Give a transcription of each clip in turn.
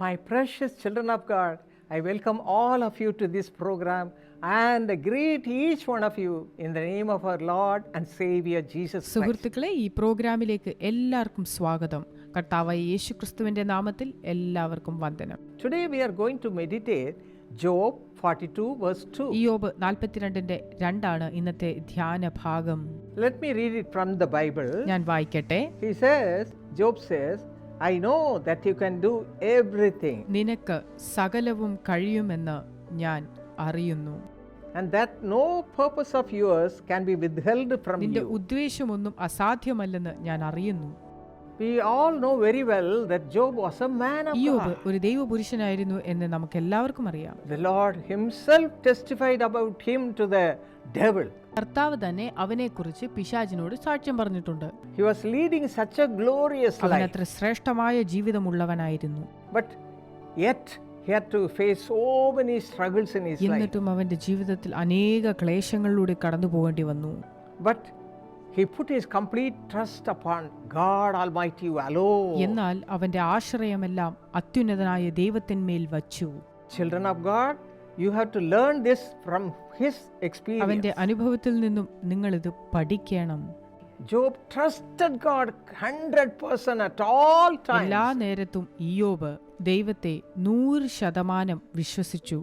My precious children of God, I welcome all of you to this program and greet each one of you in the name of our Lord and Savior Jesus Christ. സുഹൃത്തുക്കളെ ഈ പ്രോഗ്രാമിലേക്ക് എല്ലാവർക്കും സ്വാഗതം കർത്താവായ യേശു ക്രിസ്തുവിന്റെ നാമത്തിൽ എല്ലാവർക്കും വന്ദനം Today we are going to meditate Job 42 verse 2. Iyob നാൽപ്പത്തിരണ്ടിന്റെ രണ്ടാണ് ഇന്നത്തെ ധ്യാന ഭാഗം Let me read it from the Bible. ഞാൻ വായിക്കട്ടെ He says, Job says, I know that you can do everything നിനക്ക് സകലവും കഴിയുമെന്ന് ഞാൻ അറിയുന്നു and that no purpose of yours can be withheld from നിന്റെ. ഉദ്ദേശമൊന്നും അസാധ്യമല്ലെന്ന് ഞാൻ അറിയുന്നു We all know very well that Job was a man of God. ഒരു ദൈവപുരുഷനായിരുന്നു എന്ന് നമുക്ക് എല്ലാവർക്കും അറിയാം The Lord Himself testified about him to the devil. കർത്താവ് തന്നെ അവനെക്കുറിച്ച് പിശാചിനോട് സാക്ഷ്യം പറഞ്ഞിട്ടുണ്ട് He was leading such a glorious അവൻ life, അത്ര ശ്രേഷ്ഠമായ ജീവിതമുള്ളവനായിരുന്നു but yet he had to face so many struggles in his life. എന്നിട്ടും അവന്റെ ജീവിതത്തിൽ അനേക ക്ലേശങ്ങളിലൂടെ കടന്നു പോകേണ്ടി വന്നു But he put his complete trust upon God Almighty alone. എന്നാൽ അവന്റെ ആശ്രയമെല്ലാം അത്യുന്നതനായ ദൈവത്തിന്മേൽ വച്ചു Children of God, you have to learn this from his experience. അവന്റെ അനുഭവത്തിൽ നിന്നും നിങ്ങൾ ഇത് പഠിക്കണം Job trusted God 100% at all times. എല്ലാ നേരത്തും ഇയോബ് ദൈവത്തെ നൂറ് ശതമാനം വിശ്വസിച്ചു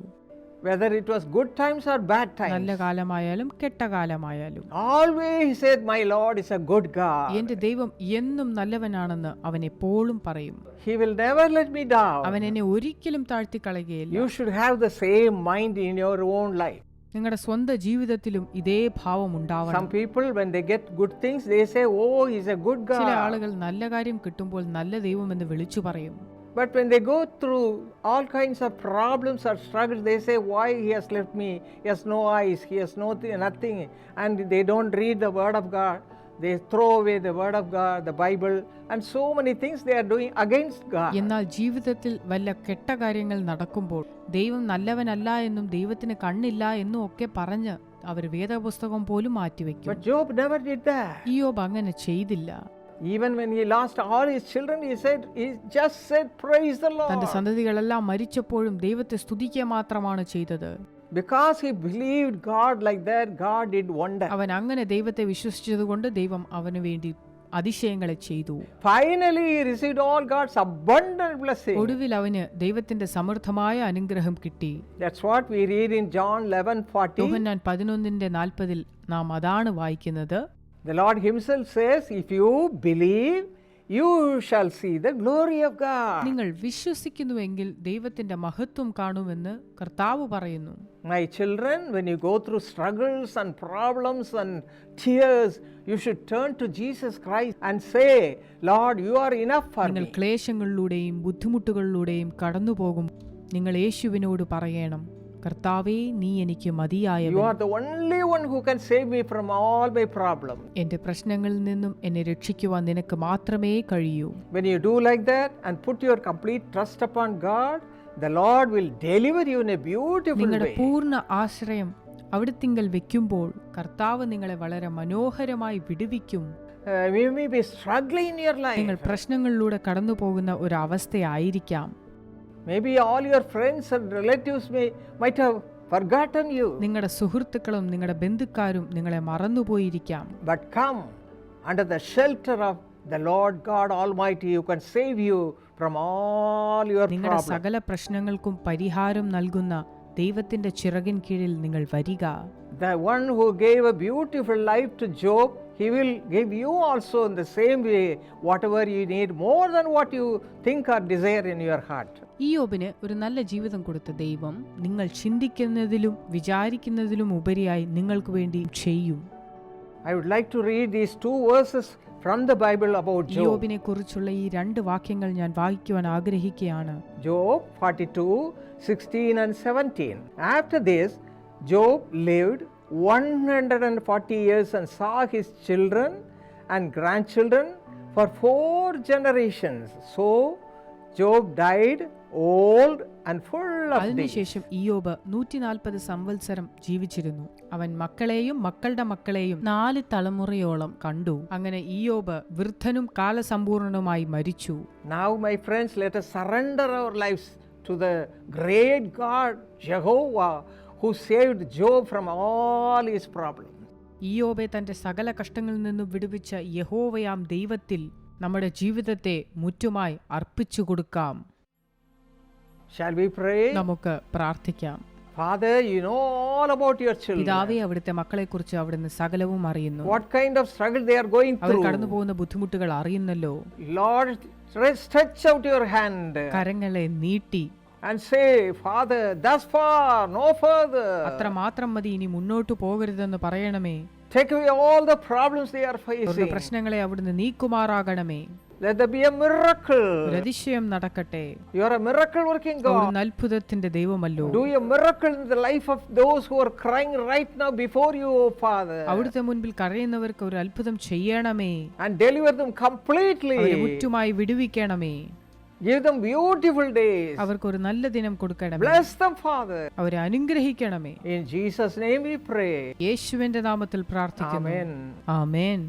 Whether it was good times or bad times നല്ല. കാലമായാലും കെട്ടകാലമായാലും Always he said, My Lord is a good God. എന്റെ ദൈവം എന്നും നല്ലവനാണെന്ന് അവൻ എപ്പോഴും പറയും He will never let me down. അവൻ എന്നെ ഒരിക്കലും താഴ്ത്തിക്കളയുകയില്ല You should have the same mind in your own life. നിങ്ങളുടെ സ്വന്തം ജീവിതത്തിലും ഇതേ ഭാവം ഉണ്ടാവണം Some people, when they get good things, they say, Oh, he's a good ചില God. ആളുകൾ നല്ല കാര്യം കിട്ടുമ്പോൾ നല്ല ദൈവം എന്ന് വിളിച്ചു പറയും But when they go through all kinds of problems or struggles, they say, Why he has left me? He has no eyes, he has no th- nothing. And they don't read the Word of God. They throw away the Word of God, the Bible, and so many things they are doing against God. എന്നാൽ ജീവിതത്തിൽ വല്ല കെട്ട കാര്യങ്ങൾ നടക്കുമ്പോൾ ദൈവം നല്ലവനല്ല എന്നും ദൈവത്തിന് കണ്ണില്ല എന്നും ഒക്കെ പറഞ്ഞ് അവർ വേദപുസ്തകം പോലും മാറ്റിവെക്കും But Job never did that. Iyob അങ്ങനെ ചെയ്തില്ല Even when he lost all his children, he said, He just said, Praise the തന്റെ Lord. സന്തതികളെല്ലാം മരിച്ചപ്പോഴും ദൈവത്തെ സ്തുതിക്കുക മാത്രമാണ് ചെയ്തത് Because he believed God like that, God did wonder. അവൻ അങ്ങനെ ദൈവത്തെ വിശ്വസിച്ചതുകൊണ്ട് ദൈവം അവന് വേണ്ടി അതിശയങ്ങളെ ചെയ്തു Finally, he received all God's abundant blessing. ഒടുവിൽ അവന് ദൈവത്തിന്റെ സമൃദ്ധമായ അനുഗ്രഹം കിട്ടി That's what we read in John 11 40. യോഹന്നാൻ പതിനൊന്നിന്റെ നാൽപ്പതിൽ നാം അതാണ് വായിക്കുന്നത് The Lord Himself says, If you believe, you shall see the glory of God. നിങ്ങൾ വിശ്വസിക്കുന്നുവെങ്കിൽ ദൈവത്തിന്റെ മഹത്വം കാണുമെന്ന് കർത്താവ് പറയുന്നു My children, when you go through struggles and problems and tears, you should turn to Jesus Christ and say, Lord, you are enough for me. നിങ്ങൾ me. ക്ലേശങ്ങളിലൂടെയും ബുദ്ധിമുട്ടുകളിലൂടെയും കടന്നു പോകും നിങ്ങൾ യേശുവിനോട് പറയണം കർത്താവേ നീ എനിക്ക് മതിയായവൻ are the only one who can save me from all my problems. എന്റെ പ്രശ്നങ്ങളിൽ നിന്നും എന്നെ രക്ഷിക്കുവാൻ നിനക്ക് മാത്രമേ കഴിയൂ When you do like that and put your complete trust upon God, the Lord will deliver you in a beautiful നിങ്ങളുടെ പൂർണ ആശ്രയം അവിടുത്തിങ്കൽ വെക്കുമ്പോൾ കർത്താവ് നിങ്ങളെ വളരെ മനോഹരമായി വിടുവിക്കും Uh, you be struggling in your life. നിങ്ങൾ പ്രശ്നങ്ങളിലൂടെ കടന്നു പോകുന്ന ഒരു അവസ്ഥയായിരിക്കാം Maybe all your friends and relatives may might have forgotten you. നിങ്ങളുടെ സുഹൃത്തുക്കളും നിങ്ങളുടെ ബന്ധുക്കാരും നിങ്ങളെ മറന്നുപോയിരിക്കാം But come under the shelter of the Lord God Almighty, who can save you from all your നിങ്ങളുടെ problems. സകല പ്രശ്നങ്ങൾക്കും പരിഹാരം നൽകുന്ന ദൈവത്തിന്റെ ചിറകിൻ കീഴിൽ നിങ്ങൾ വരിക The one who gave a beautiful life to Job, he will give you also in the same way whatever you need, more than what you think or desire in your heart. ഈയോബിന് ഒരു നല്ല ജീവിതം കൊടുത്ത ദൈവം നിങ്ങൾ ചിന്തിക്കുന്നതിലും വിചാരിക്കുന്നതിലും ഉപരിയായി നിങ്ങൾക്ക് വേണ്ടി ചെയ്യും I would like to read these two verses from the Bible about Job. ഇയോബിനെ കുറിച്ചുള്ള ഈ രണ്ട് വാക്യങ്ങൾ ഞാൻ വായിക്കുവാൻ ആഗ്രഹിക്കുകയാണ് Job 42 16 and 17. After this, Job lived 140 years and saw his children and grandchildren for four generations. So, Job died old and full of days. അതിനുശേഷം ഇയോബ് നൂറ്റി നാൽപ്പത് സംവത്സരം ജീവിച്ചിരുന്നു അവൻ മക്കളെയും മക്കളുടെ മക്കളെയും നാല് തലമുറയോളം കണ്ടു അങ്ങനെ ഇയോബ് വൃദ്ധനും കാലസമ്പൂർണനുമായി മരിച്ചു Now, my friends, let us surrender our lives to the great God, Jehovah, who saved Job from all his problems. ഇയോബെ തന്റെ സകല കഷ്ടങ്ങളിൽ നിന്നും വിടുവിച്ച യഹോവയാം ദൈവത്തിൽ നമ്മുടെ ജീവിതത്തെ മുറ്റുമായി അർപ്പിച്ചു കൊടുക്കാം Shall we pray? നമുക്ക് പ്രാർത്ഥിക്കാം Father, you know all about your children. പിതാവേ അവിടുത്തെ മക്കളെക്കുറിച്ച് അവിടുന്ന് സകലവും അറിയുന്നു What kind of struggle they are going our through. കടന്നു പോകുന്ന ബുദ്ധിമുട്ടുകൾ അറിയുന്നല്ലോ Lord, stretch out your hand കരങ്ങളെ നീട്ടി and say, Father, thus far, no further. അത്ര മാത്രം മതി ഇനി മുന്നോട്ട് പോകരുതെന്ന് പറയണമേ Take away all the problems they are അവരുടെ facing. പ്രശ്നങ്ങളെ അവിടുന്ന് നീക്കുമാറാകണമേ Let there be a miracle. അതിശയം നടക്കട്ടെ You are a miracle working God. അവിടുന്ന് അത്ഭുതത്തിന്റെ ദൈവമല്ലോ Do a miracle in the life of those who are crying right now before you, O Father, അവിടുത്തെ മുൻപിൽ കരയുന്നവർക്ക് ഒരു അത്ഭുതം ചെയ്യണമേ and deliver them അവരെ completely. മുറ്റുമായി വിടുവിക്കണമേ Give them beautiful days. അവർക്ക് ഒരു നല്ല ദിനം കൊടുക്കണമേ Bless them, Father. അവരെ അനുഗ്രഹിക്കണമേ In Jesus' name we pray. യേശുവിന്റെ നാമത്തിൽ പ്രാർത്ഥിക്കുന്നു Amen. ആമേൻ